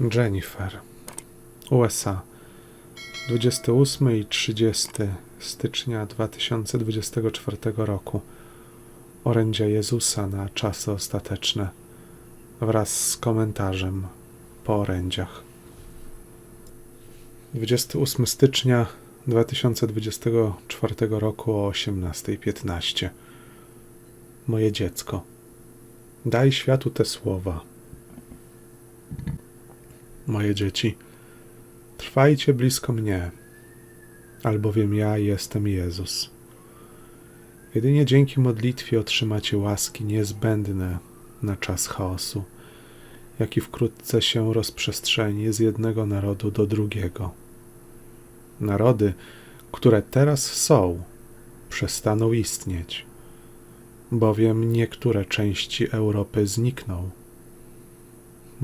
Jennifer, USA, 28 i 30 stycznia 2024 roku. Orędzia Jezusa na czasy ostateczne wraz z komentarzem po orędziach. 28 stycznia 2024 roku o 18.15. Moje dziecko, daj światu te słowa. Moje dzieci, trwajcie blisko mnie, albowiem ja jestem Jezus. Jedynie dzięki modlitwie otrzymacie łaski niezbędne na czas chaosu, jaki wkrótce się rozprzestrzeni z jednego narodu do drugiego. Narody, które teraz są, przestaną istnieć, bowiem niektóre części Europy znikną.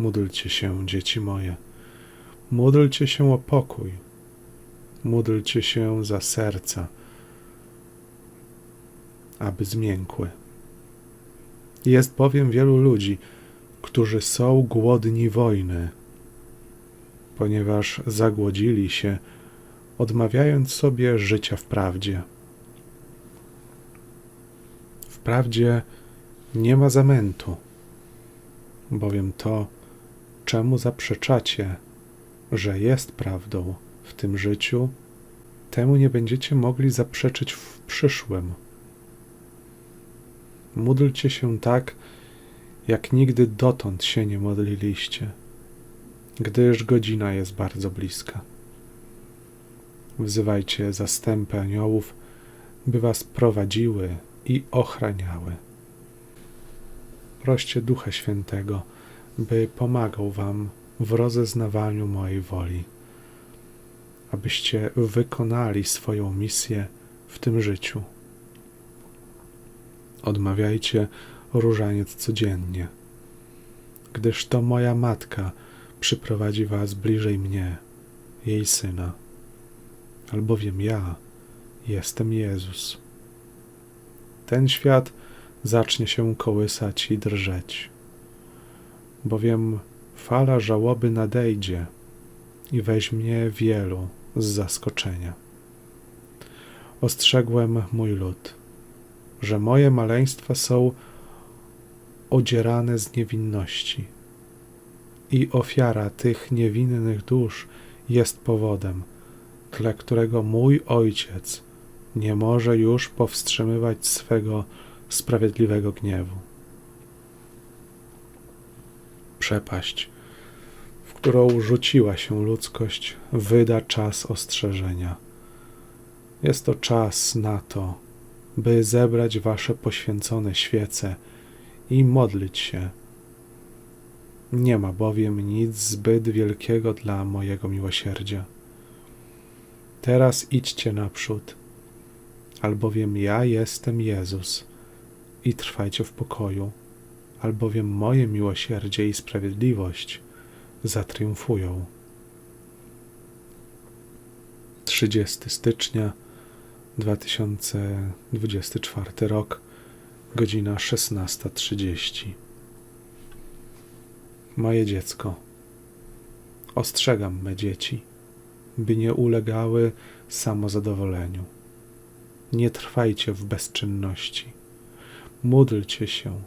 Módlcie się, dzieci moje, módlcie się o pokój, módlcie się za serca, aby zmiękły. Jest bowiem wielu ludzi, którzy są głodni wojny, ponieważ zagłodzili się, odmawiając sobie życia w prawdzie. W prawdzie nie ma zamętu, bowiem to, czemu zaprzeczacie, że jest prawdą w tym życiu, temu nie będziecie mogli zaprzeczyć w przyszłym. Módlcie się tak, jak nigdy dotąd się nie modliliście, gdyż godzina jest bardzo bliska. Wzywajcie zastępy aniołów, by was prowadziły i ochraniały. Proście Ducha Świętego, by pomagał wam w rozeznawaniu mojej woli, abyście wykonali swoją misję w tym życiu. Odmawiajcie różaniec codziennie, gdyż to moja matka przyprowadzi was bliżej mnie, jej syna, albowiem ja jestem Jezus. Ten świat zacznie się kołysać i drżeć, bowiem fala żałoby nadejdzie i weźmie wielu z zaskoczenia. Ostrzegłem mój lud, że moje maleństwa są odzierane z niewinności i ofiara tych niewinnych dusz jest powodem, dla którego mój ojciec nie może już powstrzymywać swego sprawiedliwego gniewu. Przepaść, w którą rzuciła się ludzkość, wyda czas ostrzeżenia. Jest to czas na to, by zebrać wasze poświęcone świece i modlić się. Nie ma bowiem nic zbyt wielkiego dla mojego miłosierdzia. Teraz idźcie naprzód, albowiem ja jestem Jezus i trwajcie w pokoju, albowiem moje miłosierdzie i sprawiedliwość zatriumfują. 30 stycznia 2024 rok, godzina 16.30. Moje dziecko, ostrzegam me dzieci, by nie ulegały samozadowoleniu. Nie trwajcie w bezczynności. Módlcie się,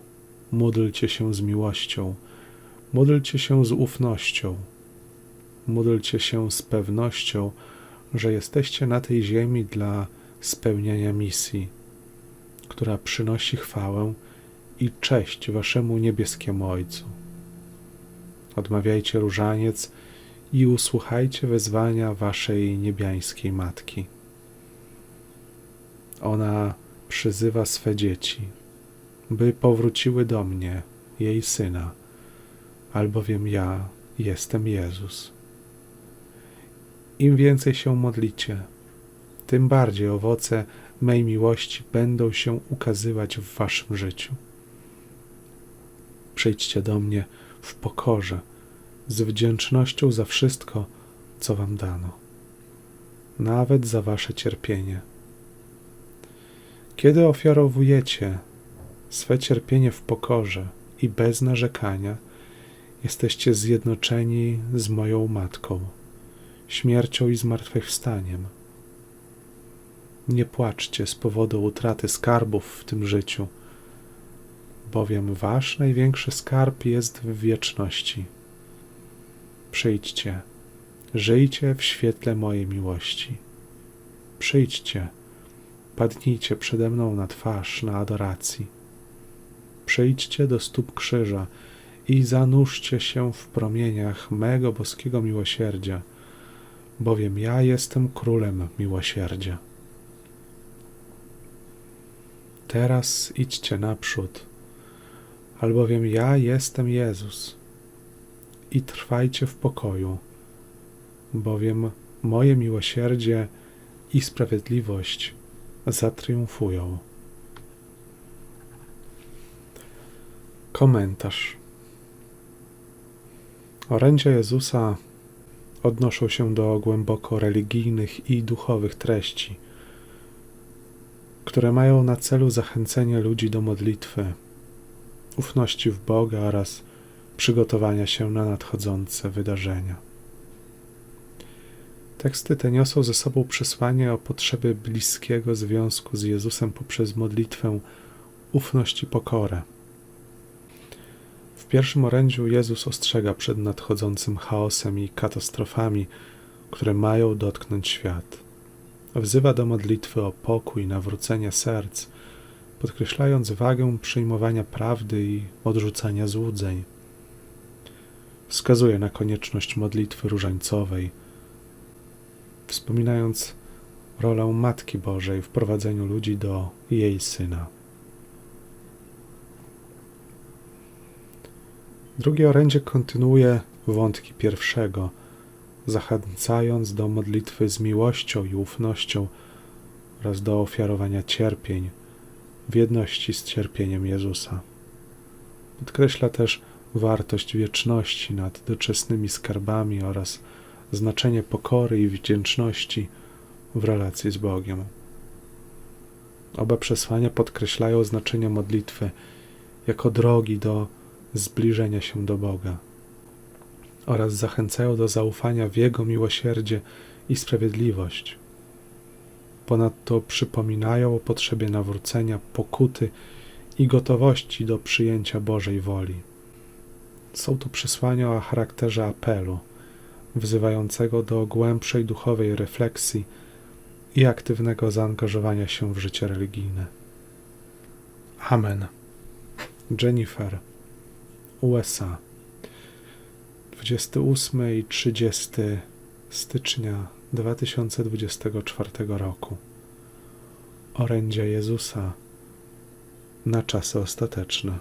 módlcie się z miłością, módlcie się z ufnością, módlcie się z pewnością, że jesteście na tej ziemi dla spełniania misji, która przynosi chwałę i cześć Waszemu niebieskiemu Ojcu. Odmawiajcie różaniec i usłuchajcie wezwania Waszej niebiańskiej Matki. Ona przyzywa swe dzieci, by powróciły do mnie, jej Syna, albowiem ja jestem Jezus. Im więcej się modlicie, tym bardziej owoce mej miłości będą się ukazywać w waszym życiu. Przyjdźcie do mnie w pokorze, z wdzięcznością za wszystko, co wam dano, nawet za wasze cierpienie. Kiedy ofiarowujecie swe cierpienie w pokorze i bez narzekania, Jesteście zjednoczeni z moją matką, śmiercią i zmartwychwstaniem. Nie płaczcie z powodu utraty skarbów w tym życiu, bowiem wasz największy skarb jest w wieczności. Przyjdźcie, żyjcie w świetle mojej miłości. Przyjdźcie, padnijcie przede mną na twarz na adoracji. Przyjdźcie do stóp krzyża i zanurzcie się w promieniach mego boskiego miłosierdzia, bowiem ja jestem królem miłosierdzia. Teraz idźcie naprzód, albowiem ja jestem Jezus i trwajcie w pokoju, bowiem moje miłosierdzie i sprawiedliwość zatriumfują. Komentarz. Orędzia Jezusa odnoszą się do głęboko religijnych i duchowych treści, które mają na celu zachęcenie ludzi do modlitwy, ufności w Boga oraz przygotowania się na nadchodzące wydarzenia. Teksty te niosą ze sobą przesłanie o potrzebie bliskiego związku z Jezusem poprzez modlitwę, ufność i pokorę. Pierwszym orędziu Jezus ostrzega przed nadchodzącym chaosem i katastrofami, które mają dotknąć świat. Wzywa do modlitwy o pokój, nawrócenie serc, podkreślając wagę przyjmowania prawdy i odrzucania złudzeń. Wskazuje na konieczność modlitwy różańcowej, wspominając rolę Matki Bożej w prowadzeniu ludzi do jej syna. Drugie orędzie kontynuuje wątki pierwszego, zachęcając do modlitwy z miłością i ufnością oraz do ofiarowania cierpień w jedności z cierpieniem Jezusa. Podkreśla też wartość wieczności nad doczesnymi skarbami oraz znaczenie pokory i wdzięczności w relacji z Bogiem. Oba przesłania podkreślają znaczenie modlitwy jako drogi do zbliżenia się do Boga oraz zachęcają do zaufania w Jego miłosierdzie i sprawiedliwość. Ponadto przypominają o potrzebie nawrócenia, pokuty i gotowości do przyjęcia Bożej woli. Są to przesłania o charakterze apelu, wzywającego do głębszej duchowej refleksji i aktywnego zaangażowania się w życie religijne. Amen. Jennifer, USA, 28 i 30 stycznia 2024 roku. Orędzia Jezusa na czasy ostateczne.